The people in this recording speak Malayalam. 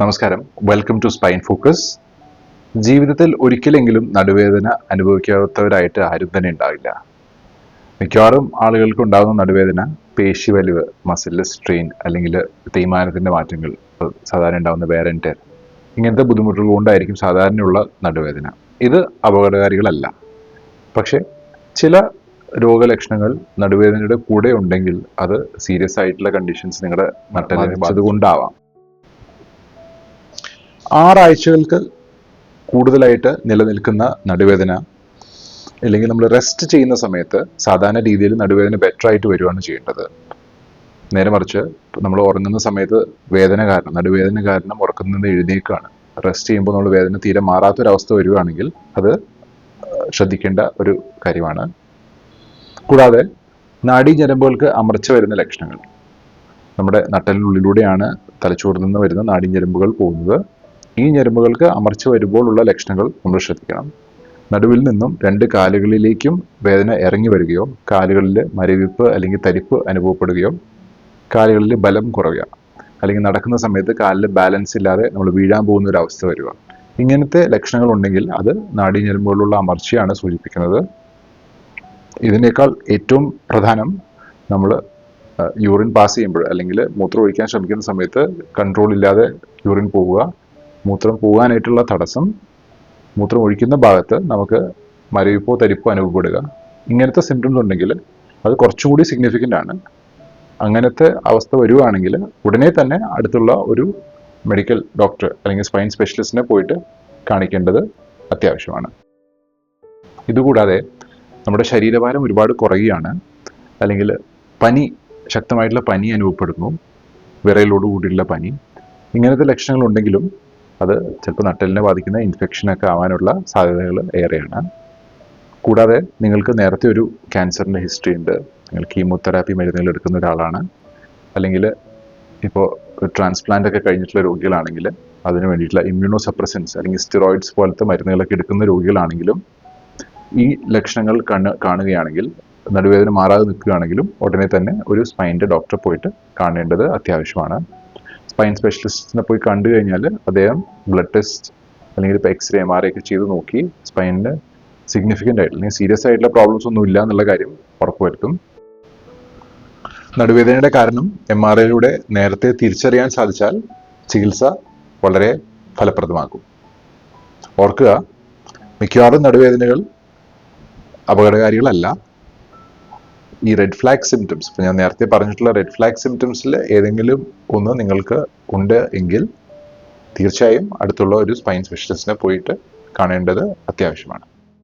നമസ്കാരം. വെൽക്കം ടു സ്പൈൻ ഫോക്കസ് ജീവിതത്തിൽ ഒരിക്കലെങ്കിലും നടുവേദന അനുഭവിക്കാത്തവരായിട്ട് ആരും തന്നെ ഉണ്ടാവില്ല. മിക്കവാറും ആളുകൾക്ക് ഉണ്ടാകുന്ന നടുവേദന പേശി വലിവ് മസിൽ സ്ട്രെയിൻ അല്ലെങ്കിൽ തേയ്മാനത്തിന്റെ മാറ്റങ്ങൾ സാധാരണ ഉണ്ടാകുന്ന വേറന്റർ ഇങ്ങനത്തെ ബുദ്ധിമുട്ടുകൾ കൊണ്ടായിരിക്കും സാധാരണയുള്ള നടുവേദന. ഇത് അപകടകാരികളല്ല. പക്ഷേ ചില രോഗലക്ഷണങ്ങൾ നടുവേദനയുടെ കൂടെ ഉണ്ടെങ്കിൽ അത് സീരിയസ് ആയിട്ടുള്ള കണ്ടീഷൻസ് നിങ്ങളുടെ നട്ടലിനെ ബാധിച്ചതുകൊണ്ടാവാം. ആറാഴ്ചകൾക്ക് കൂടുതലായിട്ട് നിലനിൽക്കുന്ന നടുവേദന അല്ലെങ്കിൽ നമ്മൾ റെസ്റ്റ് ചെയ്യുന്ന സമയത്ത് സാധാരണ രീതിയിൽ നടുവേദന ബെറ്റർ ആയിട്ട് വരികയാണ് ചെയ്യേണ്ടത്. നേരെ മറിച്ച് നമ്മൾ ഉറങ്ങുന്ന സമയത്ത് വേദന കാരണം നടുവേദന കാരണം ഉറക്കുന്നത് എഴുന്നേക്കാണ്. റെസ്റ്റ് ചെയ്യുമ്പോൾ നമ്മൾ വേദന തീരെ മാറാത്തൊരവസ്ഥ വരികയാണെങ്കിൽ അത് ശ്രദ്ധിക്കേണ്ട ഒരു കാര്യമാണ്. കൂടാതെ നാഡീഞരമ്പുകൾക്ക് അമർച്ച വരുന്ന ലക്ഷണങ്ങൾ. നമ്മുടെ നട്ടലിനുള്ളിലൂടെയാണ് തലച്ചോറിൽ നിന്ന് വരുന്ന നാഡീഞരമ്പുകൾ പോകുന്നത്. ഈ ഞരമ്പുകൾക്ക് അമർച്ച വരുമ്പോഴുള്ള ലക്ഷണങ്ങൾ നമ്മൾ ശ്രദ്ധിക്കണം. നടുവിൽ നിന്നും രണ്ട് കാലുകളിലേക്കും വേദന ഇറങ്ങി വരികയോ കാലുകളിൽ മരവിപ്പ് അല്ലെങ്കിൽ തരിപ്പ് അനുഭവപ്പെടുകയോ കാലുകളിൽ ബലം കുറയുക. അല്ലെങ്കിൽ നടക്കുന്ന സമയത്ത് കാലിൽ ബാലൻസ് ഇല്ലാതെ നമ്മൾ വീഴാൻ പോകുന്ന ഒരു അവസ്ഥ വരിക. ഇങ്ങനത്തെ ലക്ഷണങ്ങൾ ഉണ്ടെങ്കിൽ അത് നാഡീഞരമ്പുകളിലുള്ള അമർച്ചയാണ് സൂചിപ്പിക്കുന്നത്. ഇതിനേക്കാൾ ഏറ്റവും പ്രധാനം നമ്മൾ യൂറിൻ പാസ് ചെയ്യുമ്പോൾ അല്ലെങ്കിൽ മൂത്രം ഒഴിക്കാൻ ശ്രമിക്കുന്ന സമയത്ത് കൺട്രോൾ ഇല്ലാതെ യൂറിൻ പോവുക. മൂത്രം പോകാനായിട്ടുള്ള തടസ്സം മൂത്രം ഒഴിക്കുന്ന ഭാഗത്ത് നമുക്ക് മരവിപ്പോ തരിപ്പോ അനുഭവപ്പെടുക. ഇങ്ങനത്തെ സിംറ്റംസ് ഉണ്ടെങ്കിൽ അത് കുറച്ചുകൂടി സിഗ്നിഫിക്കന്റ് ആണ്. അങ്ങനത്തെ അവസ്ഥ വരുവാണെങ്കിൽ ഉടനെ തന്നെ അടുത്തുള്ള ഒരു മെഡിക്കൽ ഡോക്ടർ അല്ലെങ്കിൽ സ്പൈൻ സ്പെഷ്യലിസ്റ്റിനെ പോയിട്ട് കാണിക്കേണ്ടത് അത്യാവശ്യമാണ്. ഇതുകൂടാതെ നമ്മുടെ ശരീരഭാരം ഒരുപാട് കുറയുകയാണ്. അല്ലെങ്കിൽ പനി ശക്തമായിട്ടുള്ള പനി അനുഭവപ്പെടുന്നു. വിറയലോട് കൂടിയുള്ള പനി. ഇങ്ങനത്തെ ലക്ഷണങ്ങൾ ഉണ്ടെങ്കിലും അത് ചിലപ്പോൾ നട്ടലിനെ ബാധിക്കുന്ന ഇൻഫെക്ഷനൊക്കെ ആവാനുള്ള സാധ്യതകൾ ഏറെയാണ്. കൂടാതെ നിങ്ങൾക്ക് നേരത്തെ ഒരു ക്യാൻസറിന്റെ ഹിസ്റ്ററി ഉണ്ട്. നിങ്ങൾ കീമോതെറാപ്പി മരുന്നുകൾ എടുക്കുന്ന ഒരാളാണ്. അല്ലെങ്കിൽ ഇപ്പോൾ ട്രാൻസ്പ്ലാന്റ് ഒക്കെ കഴിഞ്ഞിട്ടുള്ള രോഗികളാണെങ്കിൽ അതിന് വേണ്ടിയിട്ടുള്ള ഇമ്മ്യൂണോ സപ്രസൻസ് അല്ലെങ്കിൽ സ്റ്റിറോയിഡ്സ് പോലത്തെ മരുന്നുകളൊക്കെ എടുക്കുന്ന രോഗികളാണെങ്കിലും ഈ ലക്ഷണങ്ങൾ കണ്ണ് കാണുകയാണെങ്കിൽ നടുവേദന മാറാതെ നിൽക്കുകയാണെങ്കിലും ഉടനെ തന്നെ ഒരു സ്പൈന്റെ ഡോക്ടറെ പോയിട്ട് കാണേണ്ടത് അത്യാവശ്യമാണ്. സ്പൈൻ സ്പെഷ്യലിസ്റ്റിനെ പോയി കണ്ടു കഴിഞ്ഞാൽ അദ്ദേഹം ബ്ലഡ് ടെസ്റ്റ് അല്ലെങ്കിൽ ഇപ്പോൾ എക്സ്റേ എം ആർ ഒക്കെ ചെയ്ത് നോക്കി സ്പൈനിന് സിഗ്നിഫിക്കന്റ് ആയിട്ട് അല്ലെങ്കിൽ സീരിയസ് ആയിട്ടുള്ള പ്രോബ്ലംസ് ഒന്നും ഇല്ല എന്നുള്ള കാര്യം ഉറപ്പുവരുത്തും. നടുവേദനയുടെ കാരണം എം ആർ ഐയിലൂടെ നേരത്തെ തിരിച്ചറിയാൻ സാധിച്ചാൽ ചികിത്സ വളരെ ഫലപ്രദമാകും. ഓർക്കുക മിക്കവാറും നടുവേദനകൾ അപകടകാരികളല്ല. ഈ റെഡ് ഫ്ലാഗ് സിംറ്റംസ് ഇപ്പം ഞാൻ നേരത്തെ പറഞ്ഞിട്ടുള്ള റെഡ് ഫ്ലാഗ് സിംറ്റംസിൽ ഏതെങ്കിലും ഒന്ന് നിങ്ങൾക്ക് ഉണ്ട് എങ്കിൽ തീർച്ചയായും അടുത്തുള്ള ഒരു സ്പൈൻ സ്പെഷ്യലിസ്റ്റിനെ പോയിട്ട് കാണേണ്ടത് അത്യാവശ്യമാണ്.